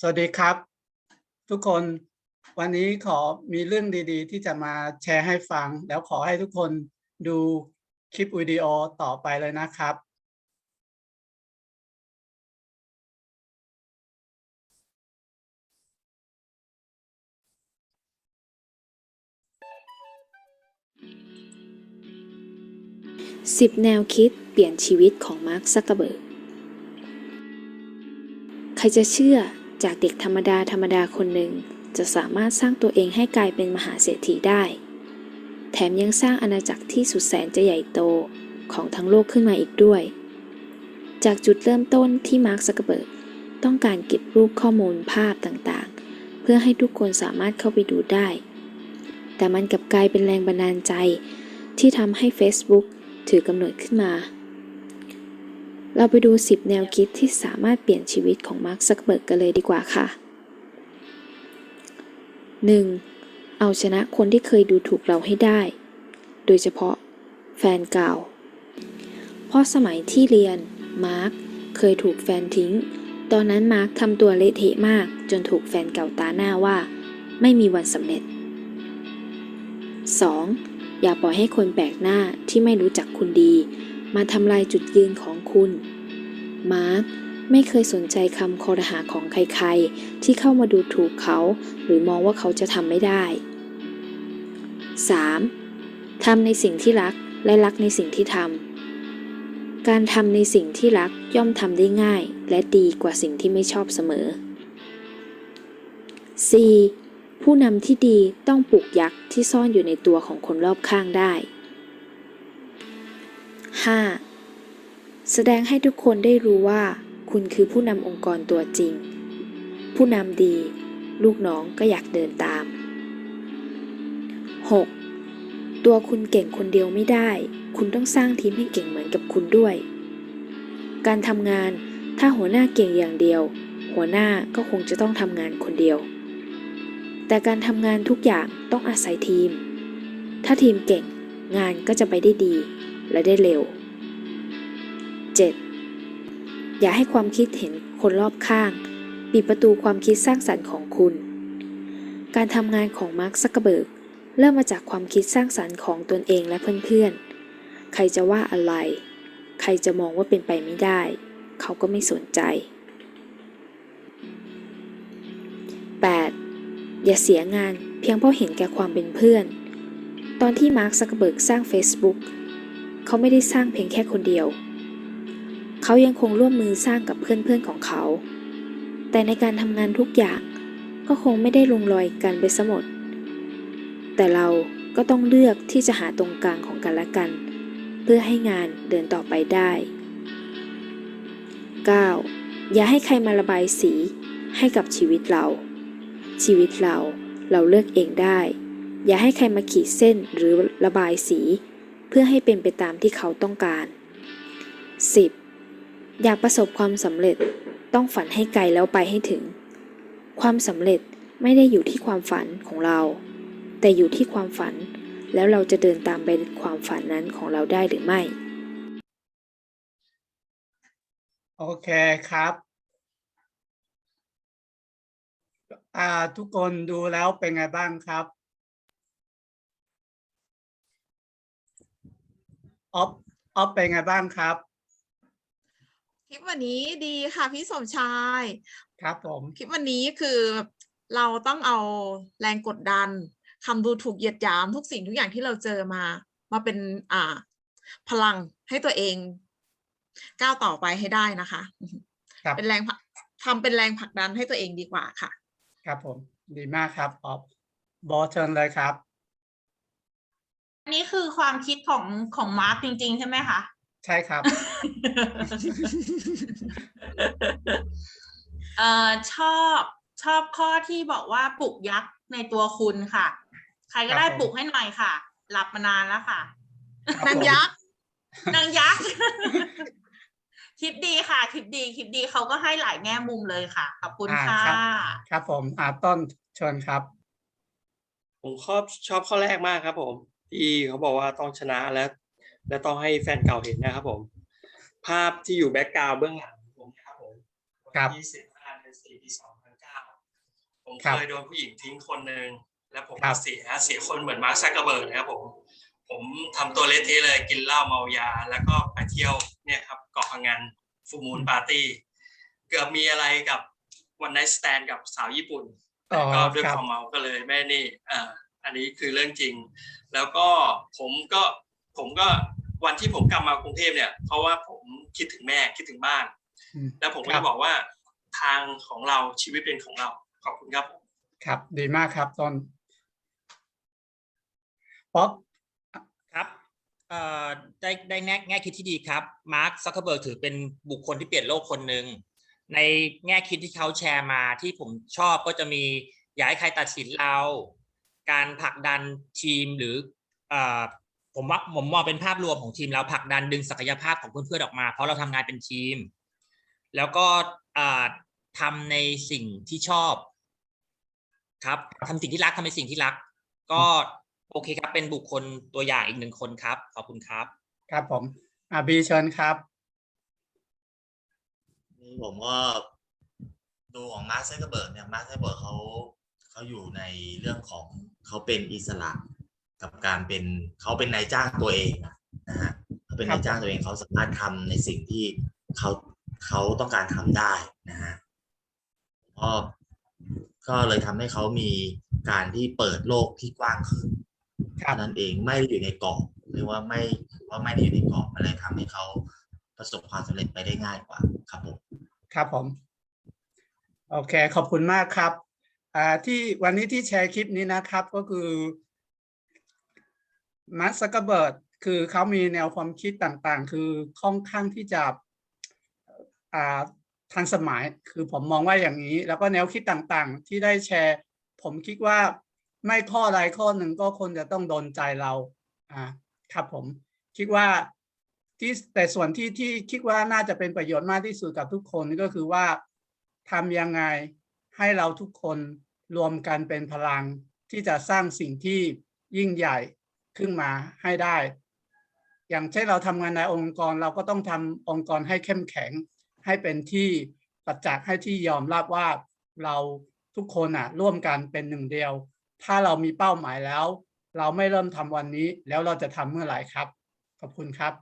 สวัสดีครับ ทุกคนวันนี้ขอมีเรื่องดีๆ ที่จะมาแชร์ให้ฟัง แล้วขอให้ทุกคนดูคลิปวิดีโอต่อไปเลยนะครับ 10 แนวคิดเปลี่ยนชีวิตของมาร์คซักเกอร์เบิร์ก ใครจะเชื่อ จากเด็กธรรมดาธรรมดาคนหนึ่ง จะสามารถสร้างตัวเองให้กลายเป็นมหาเศรษฐีได้ แถมยังสร้างอาณาจักรที่สุดแสนจะใหญ่โตของทั้งโลกขึ้นมาอีกด้วย จากจุดเริ่มต้นที่มาร์คซักเบิร์กต้องการเก็บรูปข้อมูลภาพต่างๆ เพื่อให้ทุกคนสามารถเข้าไปดูได้ แต่มันกลับกลายเป็นแรงบันดาลใจที่ทำให้ Facebook ถือกำเนิดขึ้นมา เราไปดู 10 แนวคิดที่สามารถเปลี่ยนชีวิตของมาร์คซักเบิร์กกันเลยดีกว่าค่ะ 1. เอาชนะคนที่เคยดูถูกเราให้ได้ โดยเฉพาะแฟนเก่า เพราะสมัยที่เรียน มาร์คเคยถูกแฟนทิ้ง ตอนนั้นมาร์คทำตัวเละเทะมากจนถูกแฟนเก่าตาหน้าว่า ไม่มีวันสำเร็จ 2. อย่าปล่อยให้คนแปลกหน้าที่ไม่รู้จักคุณดี มาทำลายจุดยืนของคุณ มาร์คไม่เคยสนใจคำคอรหาของใครๆ ที่เข้ามาดูถูกเขา หรือมองว่าเขาจะทำไม่ได้ 3. ทำในสิ่งที่รักและรักในสิ่งที่ทำ การทำในสิ่งที่รักย่อมทำได้ง่าย และดีกว่าสิ่งที่ไม่ชอบเสมอ 4. ผู้นำที่ดีต้องปลุกยักษ์ที่ซ่อนอยู่ในตัวของคนรอบข้างได้ 5. แสดงให้ทุกคนได้รู้ว่า คุณคือผู้นำองค์กรตัวจริง ผู้นำดี ลูกน้องก็อยากเดินตาม 6. ตัวคุณเก่งคนเดียวไม่ได้ คุณต้องสร้างทีมให้เก่งเหมือนกับคุณด้วย การทำงานถ้าหัวหน้าเก่งอย่างเดียว หัวหน้าก็คงจะต้องทำงานคนเดียว แต่การทำงานทุกอย่างต้องอาศัยทีม ถ้าทีมเก่งงานก็จะไปได้ดี และได้เร็ว 7. อย่าให้ความคิดเห็นคนรอบข้าง ปิดประตูความคิดสร้างสรรค์ของคุณ การทำงานของมาร์คซักเกเบิร์กเริ่มมาจากความคิดสร้างสรรค์ของตนเองและเพื่อนๆ ใครจะว่าอะไร ใครจะมองว่าเป็นไปไม่ได้ เขาก็ไม่สนใจ 8. อย่าเสียงานเพียงเพราะเห็นแก่ความเป็นเพื่อน ตอนที่มาร์คซักเกอร์เบิร์กสร้าง Facebook เขาไม่ได้สร้างเพียงแค่คนเดียว เขายังคงร่วมมือสร้างกับเพื่อนๆของเขา แต่ในการทำงานทุกอย่างก็คงไม่ได้ลงรอยกันไปซะหมด แต่เราก็ต้องเลือกที่จะหาตรงกลางของกันและกัน เพื่อให้งานเดินต่อไปได้ 9. อย่าให้ใครมาระบายสีให้กับชีวิตเรา ชีวิตเราเราเลือกเองได้ อย่าให้ใครมาขีดเส้นหรือระบายสี พื่อให้เป็นไปตามที่เขาต้องการ 10. อยากประสบความสำเร็จต้องฝันให้ไกลแล้วไปให้ถึง ความสำเร็จไม่ได้อยู่ที่ความฝันของเรา แต่อยู่ที่ความฝัน แล้วเราจะเดินตามไปความฝันนั้นของเราได้หรือไม่ โอเคครับอ่าทุกคนดูแล้วเป็นไงบ้างครับ ออฟออฟเป็นไงบ้างครับคลิปวันนี้ดีค่ะพี่สมชาย ครับผม คลิปวันนี้คือเราต้องเอาแรงกดดันคำดูถูกเหยียดหยามทุกสิ่งทุกอย่างที่เราเจอมา มาเป็นอ่า พลังให้ตัวเอง ก้าวต่อไปให้ได้นะคะ ครับ เป็นแรงผลักทำเป็นแรงผลักดันให้ตัวเองดีกว่าค่ะ ครับผม ดีมากครับออฟบอสเชิญเลยครับ อันนี้คือความคิดของของมาร์กจริง ๆ ใช่ไหมคะใช่ครับ เอ่อชอบชอบข้อที่บอกว่าปลุกยักษ์ในตัวคุณค่ะ ใครก็ได้ครับผม ปลุกให้หน่อยค่ะ หลับมานานแล้วค่ะ ครับนางผมยักษ์นางยักษ์คิดดีค่ะคิดดีคิดดีเขาก็ให้หลายแง่มุมเลยค่ะ ขอบคุณอ่าค่ะ ครับ ครับผมอ่าต้นเชิญครับ ผมชอบชอบข้อแรกมากครับผม ที่เขาบอกว่าต้องชนะและและต้องให้แฟนเก่าเห็นนะครับผม ภาพที่อยู่แบ็กกราวด์เบื้องหลังของผมนะครับผมครับวันที่15เดือน4ปี2009ผมครับเคยโดนผู้หญิงทิ้งคนหนึ่งแล้วผมครัก็บเสียเสียคนเหมือนมาร์คซักเกอร์เบิร์กนะครับผม ผมทำตัวเละเทะเลยกินเหล้าเมายา แล้วก็ไปเที่ยวเนี่ยครับเกาะพังงานฟูมูลปาร์ตี้ เกือบมีอะไรกับวันไนท์สแตนกับสาวญี่ปุ่นอ๋อแต่ก็ด้วยครัคบวามเมาก็เลยแม่นี่อ่า อันนี้คือเรื่องจริง แล้วก็ผมก็ผมก็วันที่ผมกลับมากรุงเทพเนี่ย เพราะว่าผมคิดถึงแม่คิดถึงบ้านอืมแล้วผมก็ครัจะบบอกว่าทางของเราชีวิตเป็นของเรา ขอบคุณครับผมครับ ดีมากครับต้นป๊อกครับเอ่อได้ได้แง่แง่คิดที่ดีครับ มาร์คซักเคอร์เบิร์กถือเป็นบุคคลที่เปลี่ยนโลกคนหนึ่งในแง่คิดที่เขาแชร์มาที่ผมชอบก็จะมีอย่าให้ใครตัดสินเรา การผลักดันทีมหรือเอ่อผมว่าผมมองเป็นภาพรวมของทีมเราผลักดันดึงศักยภาพของเพื่อนๆออกมา เพราะเราทำงานเป็นทีม แล้วก็เอ่อทำในสิ่งที่ชอบ ครับทำสิ่งที่รักทำในสิ่งที่รัก ก็โอเคครับ เป็นบุคคลตัวอย่างอีกหนึ่งคนครับ ขอบคุณครับ ครับผมอ่าบีเชิญครับนี่ผมก็ดูของมาร์คไซเกอร์เบิร์กเนี่ยมาร์คไซเกอร์เบิร์กเขา เขาอยู่ในเรื่องของเขาเป็นอิสระกับการเป็นเขาเป็นนายจ้างตัวเองอะนะฮะเขาเป็นครับนายจ้างตัวเองเขาสามารถทำในสิ่งที่เขาเขาต้องการทำได้นะฮะก็ก็เลยทำให้เขามีการที่เปิดโลกที่กว้างขึ้นครับเท่านั้นเองไม่ได้อยู่ในกรอบหรือว่าไม่ถือว่าไม่ได้อยู่ในกรอบมันเลยทำให้เขาประสบความสำเร็จไปได้ง่ายกว่าครับผมครับผม โอเค ขอบคุณมากครับอ่า ที่วันนี้ที่แชร์คลิปนี้นะครับก็คือมาร์คซักเกอร์เบิร์ดคือเขามีแนวความคิดต่างๆ คือค่อนข้างที่จะทันสมัยคือผมมองว่าอย่างนี้ แล้วก็แนวคิดต่างๆ ที่ได้แชร์ ผมคิดว่าไม่ข้อใดข้อหนึ่งก็ควรจะต้องโดนใจเราอ่าครับผมคิดว่าที่แต่ส่วนที่ที่คิดว่าน่าจะเป็นประโยชน์มากที่สุดกับทุกคนก็คือว่าทำยังไง ให้เราทุกคนรวมกันเป็นพลังที่จะสร้างสิ่งที่ยิ่งใหญ่ขึ้นมาให้ได้ อย่างเช่นเราทำงานในองค์กรเราก็ต้องทำองค์กรให้เข้มแข็ง ให้เป็นที่ประจักษ์ให้ที่ยอมรับว่าเราทุกคนอะร่วมกันเป็นหนึ่งเดียว ถ้าเรามีเป้าหมายแล้ว เราไม่เริ่มทำวันนี้แล้วเราจะทำเมื่อไหร่ครับ ขอบคุณครับ